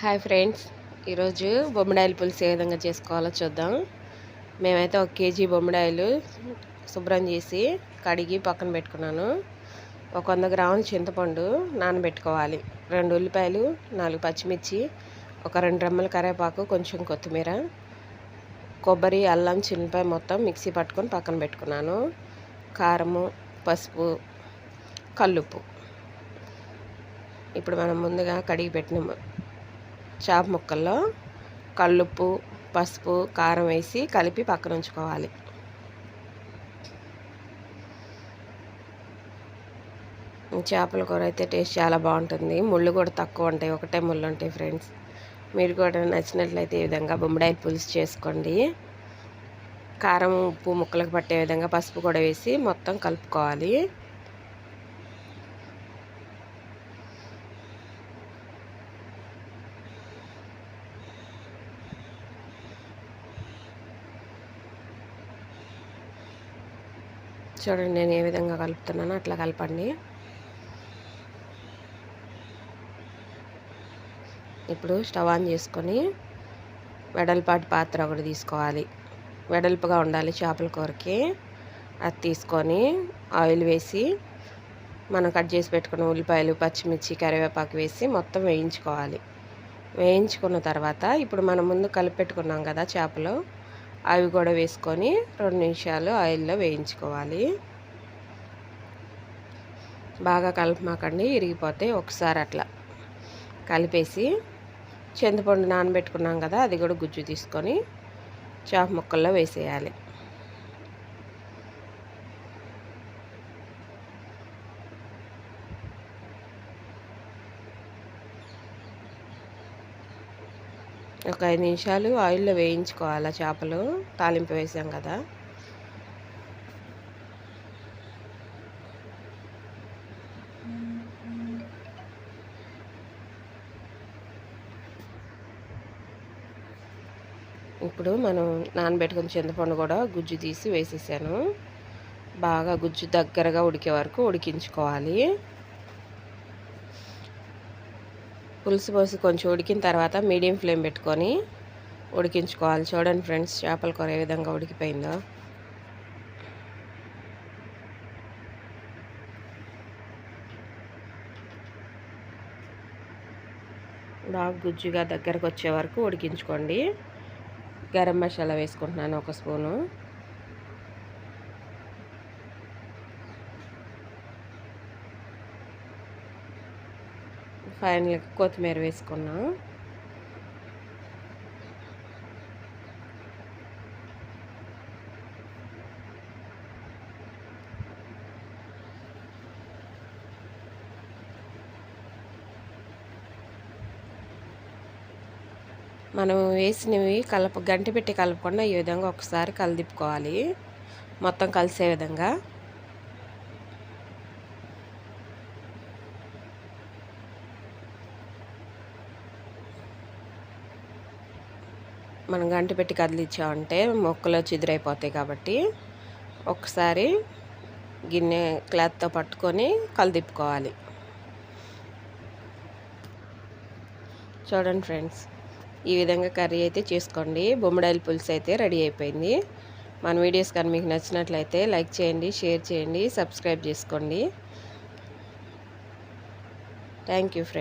Hi friends. ఈరోజు బొమ్మిడాయల పులుసు ఏ విధంగా చేసుకోవాలో చూద్దాం. మేమైతే ఒక కేజీ బొమ్మిడాయలు శుభ్రం చేసి కడిగి పక్కన పెట్టుకున్నాను. ఒక వంద గ్రాముల చింతపండు నానబెట్టుకోవాలి. రెండు ఉల్లిపాయలు నాలుగు పచ్చిమిర్చి ఒక రెండు రెమ్మల కరివేపాకు కొంచెం కొత్తిమీర కొబ్బరి అల్లం చిన్నపాయ మొత్తం మిక్సీ పట్టుకొని పక్కన పెట్టుకున్నాను. కారము పసుపు కల్లుప్పు. ఇప్పుడు మనం ముందుగా కడిగి పెట్టిన చేప ముక్కల్లో కల్లుప్పు పసుపు కారం వేసి కలిపి పక్కన ఉంచుకోవాలి. చేపల కూర అయితే టేస్ట్ చాలా బాగుంటుంది. ముళ్ళు కూడా తక్కువ ఉంటాయి. ఒకటే ముళ్ళు ఉంటాయి ఫ్రెండ్స్. మీరు కూడా నచ్చినట్లయితే ఈ విధంగా బొమ్మడాయిల పులుసు చేసుకోండి. కారం ఉప్పు ముక్కలకు పట్టే విధంగా పసుపు కూడా వేసి మొత్తం కలుపుకోవాలి. చూడండి నేను ఏ విధంగా కలుపుతున్నానో అట్లా కలపండి. ఇప్పుడు స్టవ్ ఆన్ చేసుకొని వెడల్పాటి పాత్ర ఒకటి తీసుకోవాలి. వెడల్పుగా ఉండాలి చేపల కూరకి. అది తీసుకొని ఆయిల్ వేసి మనం కట్ చేసి పెట్టుకున్న ఉల్లిపాయలు పచ్చిమిర్చి కరివేపాకు వేసి మొత్తం వేయించుకోవాలి. వేయించుకున్న తర్వాత ఇప్పుడు మనం ముందు కలిపి పెట్టుకున్నాం కదా చేపలు. అవి కూడా వేసుకొని రెండు నిమిషాలు ఆయిల్లో వేయించుకోవాలి. బాగా కలపమాకండి ఇరిగిపోతే ఒకసారి అట్లా కలిపేసి చింతపండు నానబెట్టుకున్నాం కదా అది కూడా గుజ్జు తీసుకొని చాప ముక్కల్లో వేసేయాలి. ఒక ఐదు నిమిషాలు ఆయిల్లో వేయించుకోవాలి చేపలు. తాలింపు వేసాం కదా. ఇప్పుడు మనం నానబెట్టుకుని చింతపండు కూడా గుజ్జు తీసి వేసేసాను. బాగా గుజ్జు దగ్గరగా ఉడికే వరకు ఉడికించుకోవాలి. పులుసు పోసి కొంచెం ఉడికిన తర్వాత మీడియం ఫ్లేమ్ పెట్టుకొని ఉడికించుకోవాలి. చూడండి ఫ్రెండ్స్ చేపల కూర ఏ విధంగా ఉడికిపోయిందో. బాగా గుజ్జుగా దగ్గరకు వచ్చే వరకు ఉడికించుకోండి. గరం మసాలా వేసుకుంటున్నాను ఒక స్పూను. ఫైనల్గా కొత్తిమీర వేసుకున్నాం. మనం వేసినవి కలప గంటి పెట్టి కలపకుండా ఈ విధంగా ఒకసారి కలిదిప్పుకోవాలి. మొత్తం కలిసే విధంగా. మనం గంట పెట్టి కదిలించామంటే మొక్కలు చిదిరైపోతాయి కాబట్టి ఒకసారి గిన్నె క్లాత్తో పట్టుకొని కలిదిప్పుకోవాలి చూడండి ఫ్రెండ్స్ ఈ విధంగా కర్రీ అయితే చేసుకోండి. బొమ్మడాయిల పులుసు అయితే రెడీ అయిపోయింది. మన వీడియోస్ కానీ మీకు నచ్చినట్లయితే లైక్ చేయండి షేర్ చేయండి సబ్స్క్రైబ్ చేసుకోండి. Thank you friends.